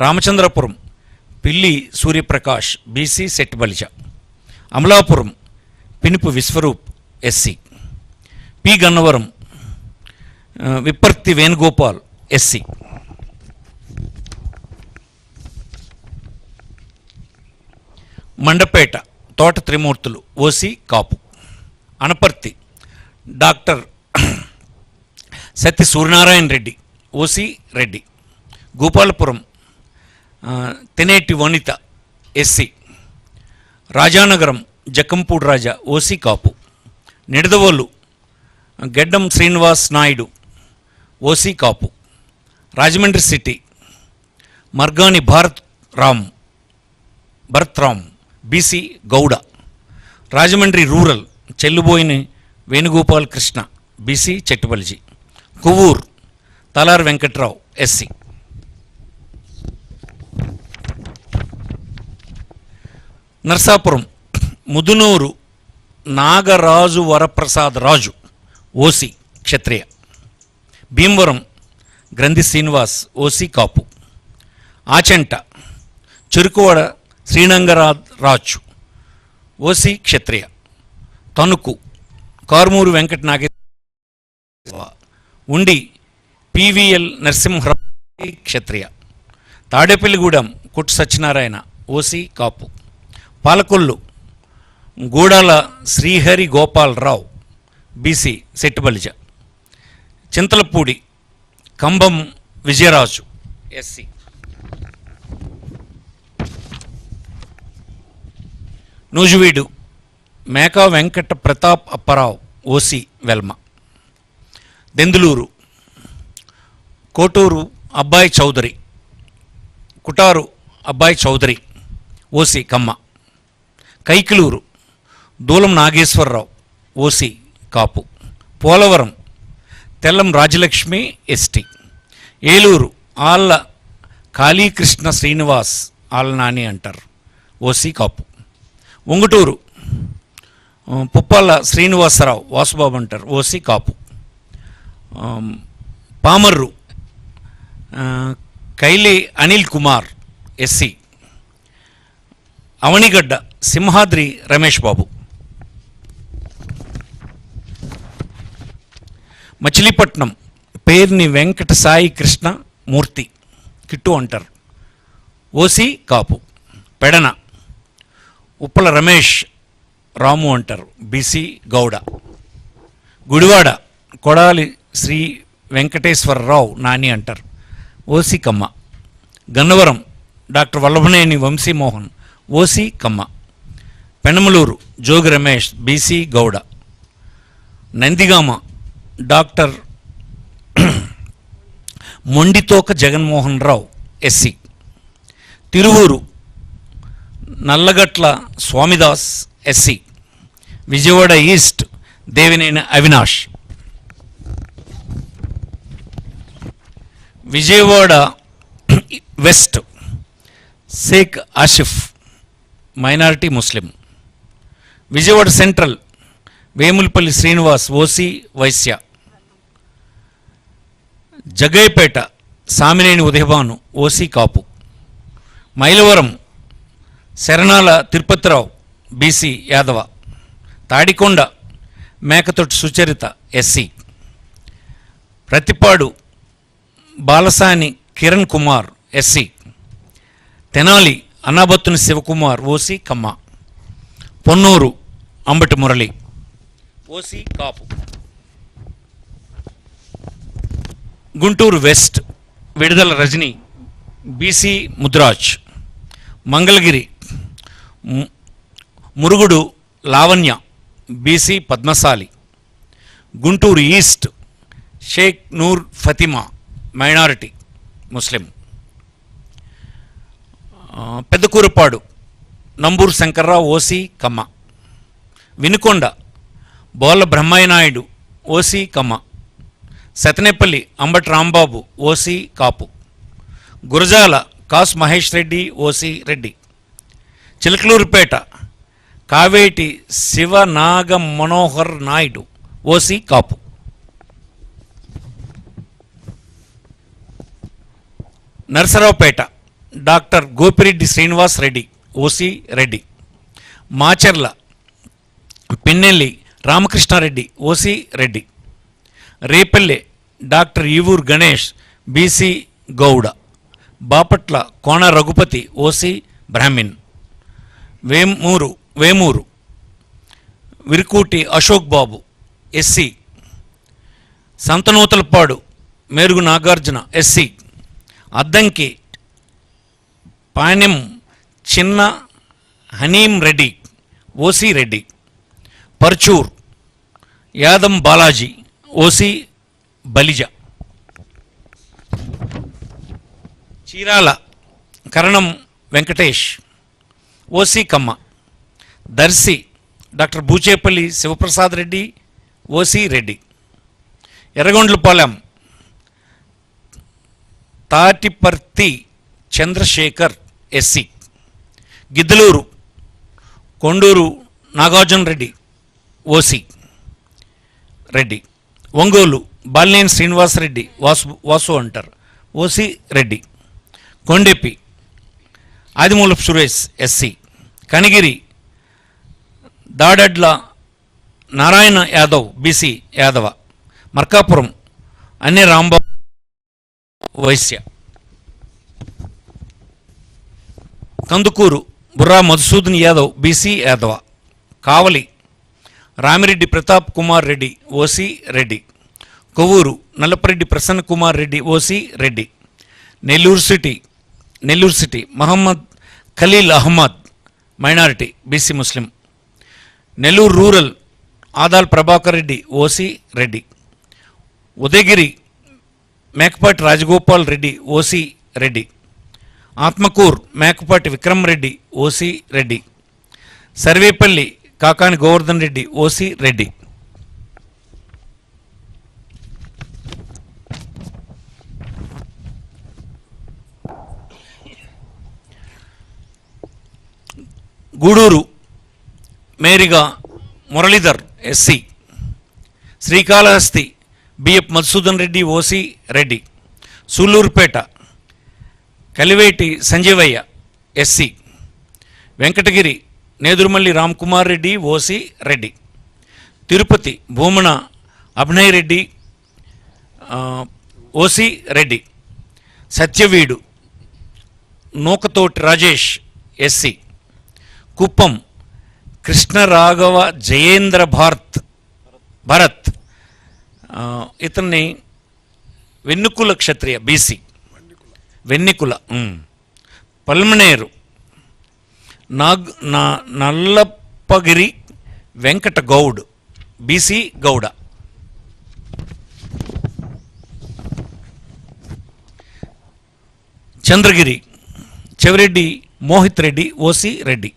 Ramachandrapuram Pilli Suryaprakash BC Setti Balija Amalapuram Pinipe Viswarup SC P Gannavaram Vipparthi Venugopal SC Mandapeta Thota Trimurthulu OC Kapu. Anaparthi doctor Satya Suryanarayana Reddy OC Reddy. Gopalapuram Taneti Vanitha SC. Rajanagaram Jakkampudi Raja OC Kapu. Nidadavolu Geddam Srinivas Naidu OC Kapu. Rajahmundry city Margani Bharat Ram Bharat Ram BC Gouda. Rajahmundry rural Chelluboina Venugopal Krishna BC Settibalija Kovvur Talari Venkatrao SC. Narsapuram Mudunuri Nagaraju Varaprasad Raju OC Kshatriya. Bhimavaram Grandhi Srinivas OC Kapu. Achanta Cherukuvada Srinangara Raju OC Kshatriya. Tanuku Karumuri Venkata Nageswara Undi PVL Narasimha Kshatriya. Tadepalligudem Kottu Satyanarayana OC Kapu. Palakollu Gudala Srihari Gopalarao BC Settibalija. Chintalapudi Kambham Vijayaraju SC. Nuzvid Meka Venkata Pratap Apparao OC Velama. Denduluru Kotaru Abbayi Chowdary Kotaru Abbayi Chowdary OC Kamma. Kaikaluru Dulam Nageswararao OC Kapu Polavaram Tellam Rajalakshmi ST Eluru Alla Kalikrishna Srinivas Alla Nani అంటారు OC Kapu. Ungutur Puppala Srinivasarao Vasubabu అంటారు OC Kapu. Pamarru Kaile Anil Kumar SC. Avanigadda Simhadri Ramesh Babu. Machilipatnam Perni Venkata Sai Krishna Murthy Kittu అంటారు. OC Kapu Pedana Uppala Ramesh Ramu అంటారు. BC Gowda. Gudivada Kodali Sri Venkateswararao Nani అంటారు. OC Kamma. Gannavaram doctor Vallabhaneni Vamsi Mohan OC Kamma. Penamaluru Jogi Ramesh BC Gouda. Nandigama doctor Monditoka Jaganmohan Rao SC. Tiruvuru Nallagatla Swamidas SC. Vijayawada east Devineni Avinash. Vijayawada west Shaik Asif minority Muslim. Vijayawada central Vemulapalli Srinivas OC Vysya. Jaggayyapeta Samineni Udayabhanu OC Kapu. Mylavaram Saranala Tirupatirao BC Yadava. Tadikonda Mekathoti Sucharitha SC Prathipadu Balasani Kiran Kumar SC Tenali Annabathuni Sivakumar OC Kamma. Ponnur Ambati Murali. OC Kapu. Guntur west Vidadala Rajini BC Mudiraj. Mangalagiri Murugudu Lavanya BC Padmasali. Guntur east Shaik Noor Fatima minority Muslim. Pedakurapadu Namburu Sankararao OC Kamma. Vinukonda Bolla Brahmaiah Naidu OC Kamma. Sattenapalli Ambati Rambabu OC Kapu. Gurajala Kasu Mahesh Reddy OC Reddy. Chilakaluripet Kaveti Sivanaga Manohar Naidu OC Kapu. Narasaraopet doctor Gopireddy Srinivas Reddy OC Reddy. Macherla Pinnelli Ramakrishna Reddy OC Reddy. Repalle doctor Eevuru Ganesh BC Gouda. Bapatla Kona Raghupathi OC Brahmin Vemuru Vemuru. Varikuti Ashok Babu SC. Santhanuthalapadu Merugu Nagarjuna SC. Addanki Panem Chinna Hanimi Reddy OC Reddy. Parchur Yadam Balaji OC Balija. Chirala Karanam Venkatesh OC Kamma. Darsi doctor Buchepalli Sivaprasad Reddy OC Reddy. Yerragondapalem Tatiparthi Chandrasekhar SC. Giddalur Konduru Nagarjuna Reddy OC Reddy. Ongole Balineni Srinivasa Reddy Vasu Vasu అంటారు. OC Reddy. Kondapi. Audimulapu Suresh SC Kanigiri. Daddala Narayana Yadav BC Yadava. Markapuram. Anna Rambabu Vysya. Kandukur. Burra Madhusudan Yadav BC Yadava. Kavali. Ramireddy Pratap Kumar Reddy OC Reddy. Kovur Nallapareddy Prasanna Kumar Reddy OC Reddy. Nellore city Nellore city Mohammed Khaleel Ahmed minority BC Muslim. Nellore rural Adala Prabhakar Reddy OC Reddy. Udayagiri Mekapati Rajagopal Reddy OC Reddy. Atmakur Mekapati Vikram Reddy OC Reddy. Sarvepalli Kakani Govardhan Reddy OC Reddy. Gudur Meriga Muralidhar SC. Srikalahasti B F Madhusudan Reddy OC Reddy. Sullurpeta Kiliveti Sanjeevaiah SC. Venkatagiri Nedurumalli Ramkumar Reddy OC Reddy. Tirupati Bhumana Abhinay Reddy OC Reddy. Satyavedu Nukathoti Rajesh SC. Kuppam Krishnaraghava Jayendra Bharat Bharat. ఇతన్ని Vannikula Kshatriya BC Vannikula Palamaner Nag నా నల్లప్పగిరి Venkata Goud BC Gowda. Chandragiri Chevireddy Mohit Reddy OC Reddy.